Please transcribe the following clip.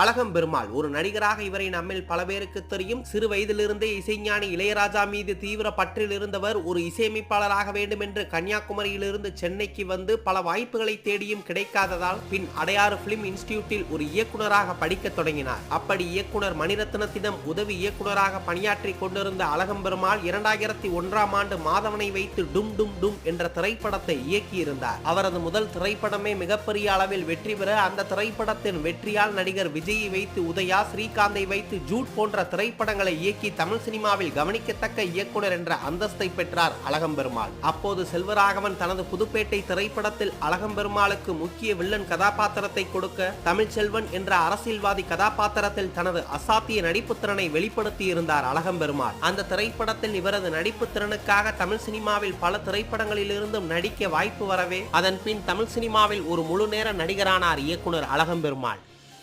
அழகம் பெருமாள். ஒரு நடிகராக இவரை நம்மில் பல பேருக்கு தெரியும். சிறு வயதிலிருந்தே இசைஞானி இளையராஜா மீது தீவிர பற்றில் இருந்தவர் ஒரு இசையமைப்பாளராக வேண்டும் என்று கன்னியாகுமரியிலிருந்து சென்னைக்கு வந்து பல வாய்ப்புகளை தேடியும் கிடைக்காததால் பின் அடையாறு பிலிம் இன்ஸ்டிடியூட்டில் ஒரு இயக்குனராக படிக்க தொடங்கினார். அப்படி இயக்குனர் மணிரத்னத்திடம் உதவி இயக்குனராக பணியாற்றி கொண்டிருந்த அழகம் பெருமாள் இரண்டாயிரத்தி ஒன்றாம் ஆண்டு மாதவனை வைத்து டும் டும் டும் என்ற திரைப்படத்தை இயக்கியிருந்தார். அவரது முதல் திரைப்படமே மிகப்பெரிய அளவில் வெற்றி பெற அந்த திரைப்படத்தின் வெற்றியால் நடிகர் விஜயை வைத்து உதயா ஸ்ரீகாந்தை வைத்து ஜூட் போன்ற திரைப்படங்களை இயக்கி தமிழ் சினிமாவில் கவனிக்கத்தக்க இயக்குனர் என்ற அந்தஸ்தை பெற்றார் அழகம்பெருமாள். அப்போது செல்வராகவன் தனது புதுப்பேட்டை திரைப்படத்தில் அழகம்பெருமாளுக்கு முக்கிய வில்லன் கதாபாத்திரத்தை கொடுக்க தமிழ்ச்செல்வன் என்ற அரசியல்வாதி கதாபாத்திரத்தில் தனது அசாத்திய நடிப்பு திறனை வெளிப்படுத்தி இருந்தார் அழகம்பெருமாள். அந்த திரைப்படத்தில் இவரது நடிப்பு திறனுக்காக தமிழ் சினிமாவில் பல திரைப்படங்களிலிருந்தும் நடிக்க வாய்ப்பு வரவே அதன் பின் தமிழ் சினிமாவில் ஒரு முழு நேர நடிகரானார் இயக்குனர் அழகம்பெருமாள்.